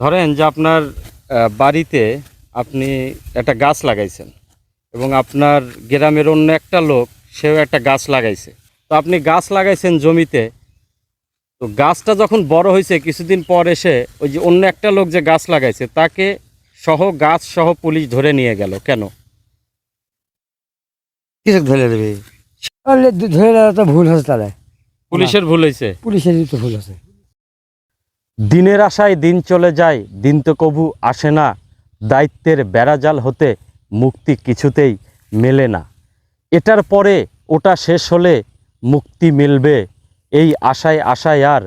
ধরেন যে আপনার বাড়িতে আপনি একটা গাছ লাগাইছেন এবং আপনার গ্রামের অন্য একটা লোক সেও একটা গাছ লাগাইছে। তো আপনি গাছ লাগাইছেন জমিতে তো গাছটা যখন বড় হয়েছে কিছুদিন পর এসে ওই যে অন্য একটা লোক যে গাছ লাগাইছে তাকে সহ গাছ সহ পুলিশ ধরে নিয়ে গেল। কেন? ধরে নেবে? ধরে তো ভুল তাহলে। পুলিশের ভুল হয়েছে পুলিশেরই তো ভুল আছে দিনের আশায় দিন চলে যায়, দিন তো কবু আসে না। দায়িত্বের বেড়াজাল হতে মুক্তি কিছুতেই মেলে না। এটার পরে ওটা শেষ হলে মুক্তি মিলবে। এই আশায় আশায় আর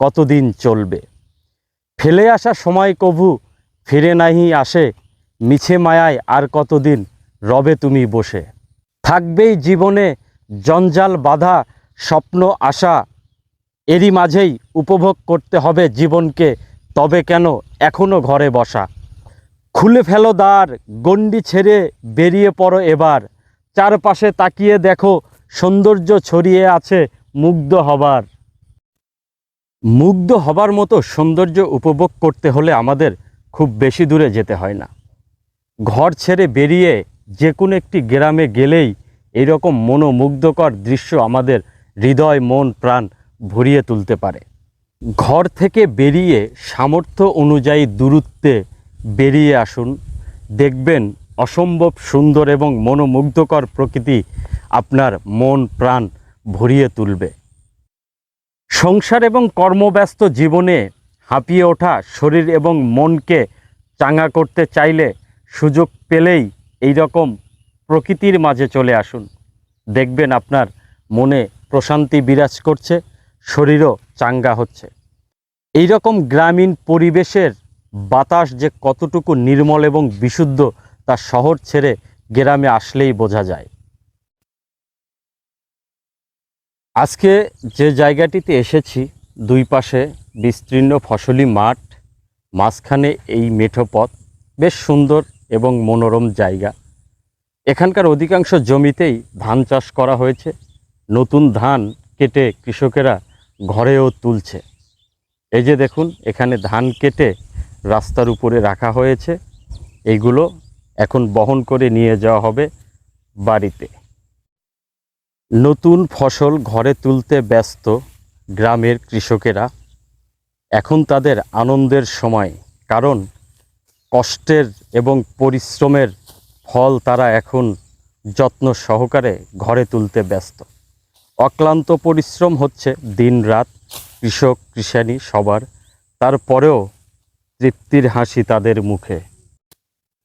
কতদিন চলবে? ফেলে আসা সময় কভু ফিরে নাহি আসে। মিছে মায়ায় আর কতদিন রবে তুমি বসে? থাকবেই জীবনে জঞ্জাল বাধা স্বপ্ন আশা। এরই মাঝেই উপভোগ করতে হবে জীবনকে, তবে কেন এখনও ঘরে বসা? খুলে ফেলো দ্বার, গণ্ডি ছেড়ে বেরিয়ে পড়ো এবার। চারপাশে তাকিয়ে দেখো, সৌন্দর্য ছড়িয়ে আছে মুগ্ধ হবার। মুগ্ধ হবার মতো সৌন্দর্য উপভোগ করতে হলে আমাদের খুব বেশি দূরে যেতে হয় না। ঘর ছেড়ে বেরিয়ে যে কোনো একটি গ্রামে গেলেই এইরকম মনোমুগ্ধকর দৃশ্য আমাদের হৃদয়, মন, প্রাণ ভরিয়ে তুলতে পারে। ঘর থেকে বেরিয়ে সামর্থ্য অনুযায়ী দূরত্বে বেরিয়ে আসুন। দেখবেন অসম্ভব সুন্দর এবং মনোমুগ্ধকর প্রকৃতি আপনার মন, প্রাণ ভরিয়ে তুলবে। সংসার এবং কর্মব্যস্ত জীবনে হাঁপিয়ে ওঠা শরীর এবং মনকে চাঙ্গা করতে চাইলে সুযোগ পেলেই এই রকম প্রকৃতির মাঝে চলে আসুন। দেখবেন আপনার মনে প্রশান্তি বিরাজ করছে। শরীরও চাঙ্গা হচ্ছে। এই রকম গ্রামীণ পরিবেশের বাতাস যে কতটুকু নির্মল এবং বিশুদ্ধ তা শহর ছেড়ে গ্রামে আসলেই বোঝা যায়। আজকে যে জায়গাটিতে এসেছি, দুই পাশে বিস্তীর্ণ ফসলি মাঠ, মাঝখানে এই মেঠো পথ, বেশ সুন্দর এবং মনোরম জায়গা। এখানকার অধিকাংশ জমিতেই ধান চাষ করা হয়েছে। নতুন ধান কেটে কৃষকেরা ঘরেও তুলছে। এই যে দেখুন, এখানে ধান কেটে রাস্তার উপরে রাখা হয়েছে। এইগুলো এখন বহন করে নিয়ে যাওয়া হবে বাড়িতে। নতুন ফসল ঘরে তুলতে ব্যস্ত গ্রামের কৃষকেরা। এখন তাদের আনন্দের সময়, কারণ কষ্টের এবং পরিশ্রমের ফল তারা এখন যত্ন সহকারে ঘরে তুলতে ব্যস্ত। অক্লান্ত পরিশ্রম হচ্ছে দিন রাত কৃষক কৃষানি সবার তারপরেও তৃপ্তির হাসি তাদের মুখে।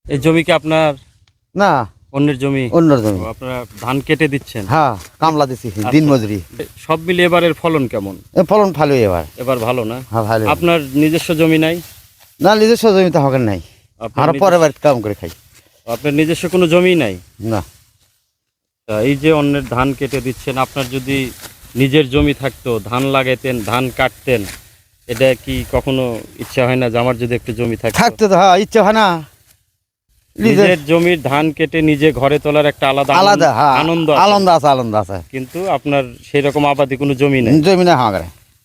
এই জমি কি আপনার না অন্যের জমি? অন্য জমি। আপনারা ধান কেটে দিচ্ছেন? হ্যাঁ কামলা দিছি দিন মজুরি সব মিলিয়ে এবারের ফলন কেমন? এ ফলন ভালো এবার। এবার ভালো না? হ্যাঁ ভালো। আপনার নিজস্ব জমি নাই? না নিজস্ব জমিতে হকেন নাই। আর পরে বাড়িতে কাম করে খাই। আপনার নিজস্ব কোনো জমি নাই? না। তা এই যে অন্যের ধান কেটে দিচ্ছেন আপনার যদি নিজের জমি থাকতো ধান লাগাইতেন ধান কাটতেন এটা কি কখনো ইচ্ছা হয় না যে আমার যদি একটু জমি থাকতো? থাকতে হ্যাঁ ইচ্ছে হয় না। নিজের জমির ধান কেটে নিজে ঘরে তোলার একটা আলাদা আলাদা হ্যাঁ আনন্দ। আনন্দ আছে আনন্দ আছে। কিন্তু আপনার সেই রকম আবাদি কোনো জমি নেই। জমি না হ্যাঁ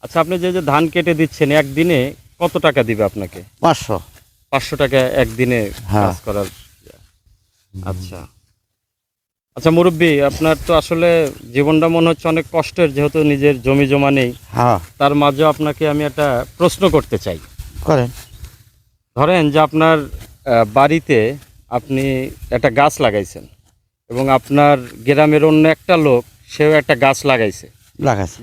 আচ্ছা আপনি যে যে ধান কেটে দিচ্ছেন একদিনে কত টাকা দিবে আপনাকে? পাঁচশো। পাঁচশো টাকা একদিনে হ্যাঁ। কাজ করার আচ্ছা। আচ্ছা মুরব্বী আপনার তো আসলে জীবনটা মনে হচ্ছে অনেক কষ্টের যেহেতু নিজের জমি জমা নেই। হ্যাঁ। তার মাঝে আপনাকে আমি একটা প্রশ্ন করতে চাই। করেন। ধরেন যে আপনার আহ, বাড়িতে আপনি একটা গাছ লাগাইছেন এবং আপনার গ্রামের অন্য একটা লোক সেও একটা গাছ লাগাইছে।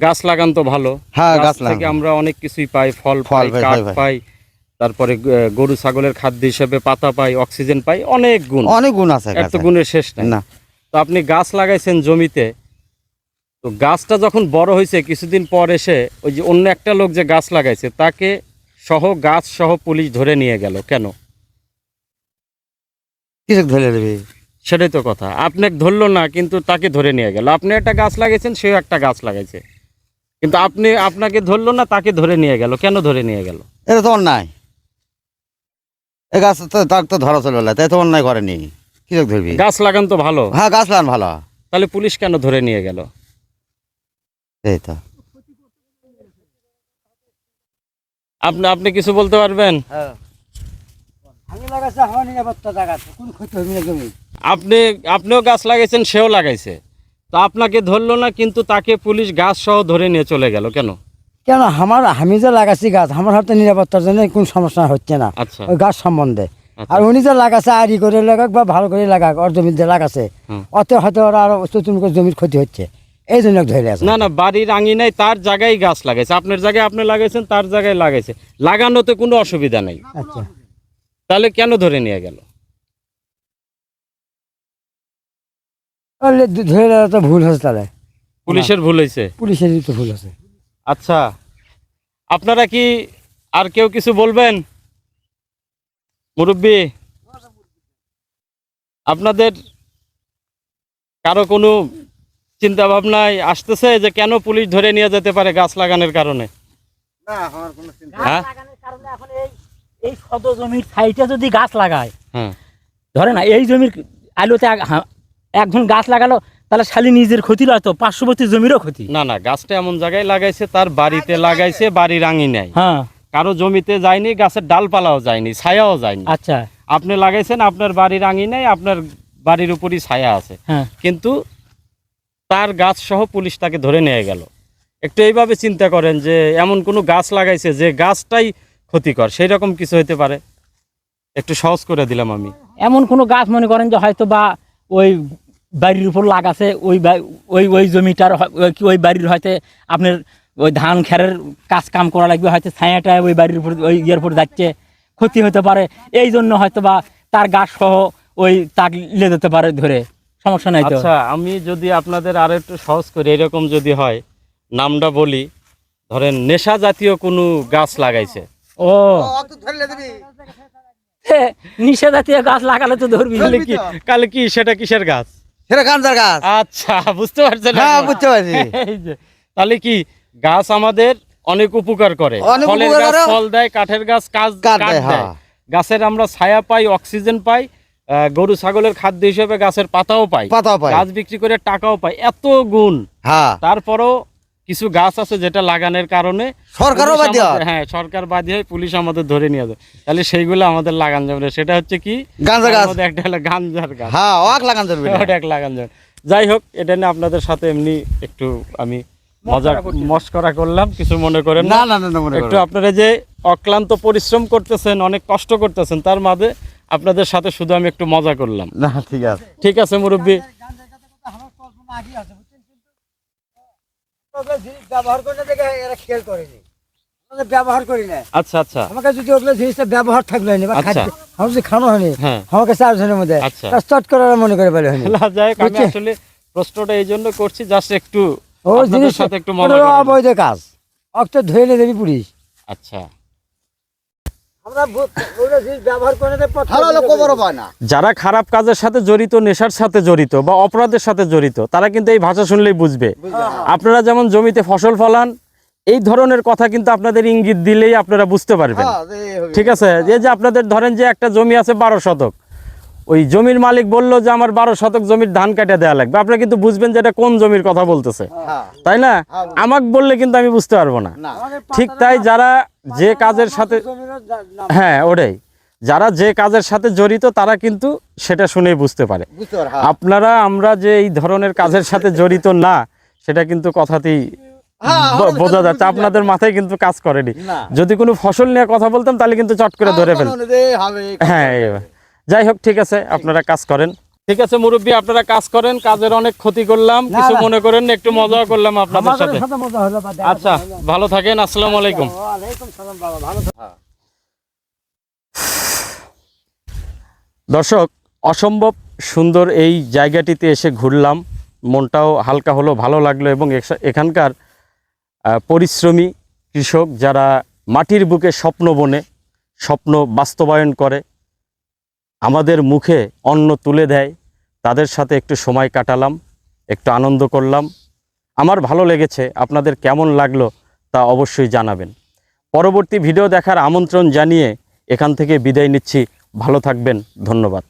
গাছ লাগান তো ভালো। হ্যাঁ গাছ থেকে আমরা অনেক কিছুই পাই ফল ফল পাই পাই, কাঠ পাই, পাই। পাই তারপরে আহ, গরু ছাগলের খাদ্য হিসেবে পাতা পাই অক্সিজেন পাই অনেক গুণ। অনেক গুণ আছে এত। গুণের শেষ নাই। না। তো আপনি গাছ লাগাইছেন জমিতে তো গাছটা যখন বড় হয়েছে কিছুদিন পর এসে ওই যে অন্য একটা লোক যে গাছ লাগাইছে তাকে সহ গাছ সহ পুলিশ ধরে নিয়ে গেল। কেন? কিসে ধরে নেবে? সেটাই তো কথা। আপনাকে ধরলো না কিন্তু তাকে ধরে নিয়ে গেল। আপনি একটা গাছ লাগাইছেন সেও একটা গাছ লাগাইছে। কিন্তু আপনি আপনাকে ধরলো না তাকে ধরে নিয়ে গেল। কেন ধরে নিয়ে গেল? এটা তো অন্যায়। এ গাছ তো তাকে তো ধরা চলবে না তাই তো অন্যায় করেনি। কিসে ধরবি? গাছ লাগান তো ভালো। হ্যাঁ গাছ লাগান ভালো। তাহলে পুলিশ কেন ধরে নিয়ে গেল? এই তো। আপনি আপনি কিছু বলতে পারবেন? জমি। আপনি আপনিও গাছ লাগাইছেন সেও লাগাইছে। তো আপনাকে ধরলো না কিন্তু তাকে পুলিশ গাছ সহ ধরে নিয়ে চলে গেল কেন? কেন? আমার আমি যে লাগাচ্ছি গাছ আমার হাতে নিরাপত্তার জন্য কোনো সমস্যা হচ্ছে না। আচ্ছা। ওই গাছ সম্বন্ধে। আর উনি যে লাগাচ্ছে আড়ি করে লাগাক বা ভালো করে লাগাক ওর জমিতে লাগাচ্ছে হুম। অত হয়তো ওরা আরও চতুর্মুখ জমির ক্ষতি হচ্ছে। এই জন্য ধরে আছে। না না বাড়ির আঙিনায় তার জায়গায় গাছ লাগাইছে। আপনার জায়গায় আপনি লাগাইছেন তার জায়গায় লাগাইছে। লাগানোতে কোনো অসুবিধা নেই। আচ্ছা। তাহলে কেন ধরে নিয়ে গেল? তাহলে ধরে তো ভুল হয়েছে তাহলে। পুলিশের ভুল হয়েছে? পুলিশেরই তো ভুল আছে আচ্ছা। আপনারা কি আর কেউ কিছু বলবেন? মুরব্বী আপনাদের কারও কোনো চিন্তা ভাবনায় আসতেছে যে কেন পুলিশ ধরে নিয়ে যেতে পারে গাছ লাগানোর কারণে? না আমার কোনো চিন্তা হ্যাঁ? লাগানোর কারণে এখন এই এই শত জমির সাইডে যদি গাছ লাগায় হ্যাঁ। ধরে না এই জমির আলুতে একজন গাছ লাগালো তাহলে শালি নিজের ক্ষতি নয় তো পার্শ্ববর্তী জমিরও ক্ষতি? না না গাছটা এমন জায়গায় লাগাইছে তার বাড়িতে লাগাইছে বাড়ির আঙি নেয় হ্যাঁ। কারও জমিতে যায়নি গাছের ডালপালাও যায়নি ছায়াও যায়নি। আচ্ছা। আপনি লাগাইছেন আপনার বাড়ির আঙি নাই আপনার বাড়ির উপরই ছায়া আছে। হ্যাঁ। কিন্তু তার গাছ সহ পুলিশ তাকে ধরে নিয়ে গেল। একটু এইভাবে চিন্তা করেন যে এমন কোনো গাছ লাগাইছে যে গাছটাই ক্ষতিকর সেই রকম কিছু হতে পারে? একটু সহজ করে দিলাম আমি। এমন কোনো গাছ মনে করেন যে হয়তো বা ওই বাড়ির উপর লাগাছে ওই ওই ওই জমিটার ওই ওই বাড়ির হয়তো আপনার ওই ধান খেরের কাজ কাম করা লাগবে হয়তো ছায়াটা ওই বাড়ির উপর ওই ইয়ের উপর যাচ্ছে ক্ষতি হতে পারে। এই জন্য হয়তো বা তার গাছ সহ ওই তাক লে যেতে পারে ধরে। সমস্যা নাই তো? আচ্ছা আমি যদি আপনাদের আরও একটু সহজ করি এরকম যদি হয় নামটা বলি। ধরেন নেশা জাতীয় কোনো গাছ লাগাইছে। ও। অত জাতীয় গাছ লাগালে তো ধরবি। তাহলে কি কালে কি সেটা কিসের গাছ? সেটা গাঞ্জার গাছ। আচ্ছা বুঝতে পারছেন হ্যাঁ বুঝতে পারছি। তাহলে কি গাছ আমাদের অনেক উপকার করে। ফলের গাছ ফল দেয় কাঠের গাছ কাজ দেয়, হ্যাঁ। গাছের আমরা ছায়া পাই অক্সিজেন পাই গরু ছাগলের খাদ্য হিসেবে গাছের পাতাও পাই। পাই। গাছ বিক্রি করে টাকাও পাই। এত গুণ। হ্যাঁ। তারপরও কিছু গাছ আছে যেটা লাগানোর কারণে সরকারও বাদ হ্যাঁ সরকার বাদী হয় পুলিশ আমাদের ধরে নিয়ে যায়। তাহলে সেইগুলো আমাদের লাগান যাবে। সেটা হচ্ছে কি? গাঁজা গাছ। একটা হলো গাঞ্জার গাছ। হ্যাঁ ওয়াক লাগান না। ওটা এক লাগান যাবে। যাই হোক এটা নিয়ে আপনাদের সাথে এমনি একটু আমি মজা মস্করা করলাম কিছু মনে করেন না? না না মনে একটু আপনারা যে অক্লান্ত পরিশ্রম করতেছেন অনেক কষ্ট করতেছেন তার মাঝে আপনাদের সাথে শুধু আমি একটু মজা করলাম। না ঠিক আছে। ঠিক আছে মুরব্বী। ব্যবহার করতে এরা খেয়াল করেনি ব্যবহার করি না আচ্ছা আচ্ছা। আমাকে যদি ওগুলো জিনিসটা ব্যবহার থাকল হয়নি বা আচ্ছা। আমার যদি খানো হয়নি হ্যাঁ। আমাকে চার জনের মধ্যে আচ্ছা। চট করে মনে করে বলে হয়নি। যাই আমি আসলে প্রশ্নটা এই জন্য করছি জাস্ট একটু ও জিনিস সাথে একটু মজা অবৈধ কাজ। অক্ত ধরে নিয়ে দেবি পুলিশ আচ্ছা। যারা খারাপ কাজের সাথে জড়িত নেশার সাথে জড়িত বা অপরাধের সাথে জড়িত তারা কিন্তু এই ভাষা শুনলেই বুঝবে। আপনারা যেমন জমিতে ফসল ফলান এই ধরনের কথা কিন্তু আপনাদের ইঙ্গিত দিলেই আপনারা বুঝতে পারবেন। হ্যাঁ। ঠিক আছে? এই যে আপনাদের ধরেন যে একটা জমি আছে বারো শতক ওই জমির মালিক বলল যে আমার বারো শতক জমির ধান কাটে দেওয়া লাগবে। আপনারা কিন্তু বুঝবেন যে এটা কোন জমির কথা বলতেছে। হ্যাঁ তাই না? আমাকে বললে কিন্তু আমি বুঝতে পারব না। ঠিক তাই যারা যে কাজের সাথে হ্যাঁ ওটাই। যারা যে কাজের সাথে জড়িত তারা কিন্তু সেটা শুনেই বুঝতে পারে। হ্যাঁ। আপনারা আমরা যে এই ধরনের কাজের সাথে জড়িত না সেটা কিন্তু কথাতেই হ্যাঁ, বোঝা যাচ্ছে। আপনাদের মাথায় কিন্তু কাজ করেনি। যদি কোনো ফসল নিয়ে কথা বলতাম তাহলে কিন্তু চট করে ধরে ফেল অনুযায়ী হবে হ্যাঁ। যাই হোক ঠিক আছে আপনারা কাজ করেন। ঠিক আছে মুরব্বী আপনারা কাজ করেন কাজের অনেক ক্ষতি করলাম। কিছু মনে করেন না, একটু মজা করলাম আপনাদের সাথে। সাথে মজা হলো বা দেখা আচ্ছা ভালো থাকেন আসসালামু আলাইকুম। ভালো দর্শক অসম্ভব সুন্দর এই জায়গাটিতে এসে ঘুরলাম। মনটাও হালকা হলো ভালো লাগল এবং এখানকার আহ, পরিশ্রমী কৃষক যারা মাটির বুকে স্বপ্ন বনে স্বপ্ন বাস্তবায়ন করে আমাদের মুখে অন্ন তুলে দেয়। তাদের সাথে একটু সময় কাটালাম, একটু আনন্দ করলাম। আমার ভালো লেগেছে, আপনাদের কেমন লাগল তা অবশ্যই জানাবেন। পরবর্তী ভিডিও দেখার আমন্ত্রণ জানিয়ে এখান থেকে বিদায় নিচ্ছি। ভালো থাকবেন, ধন্যবাদ।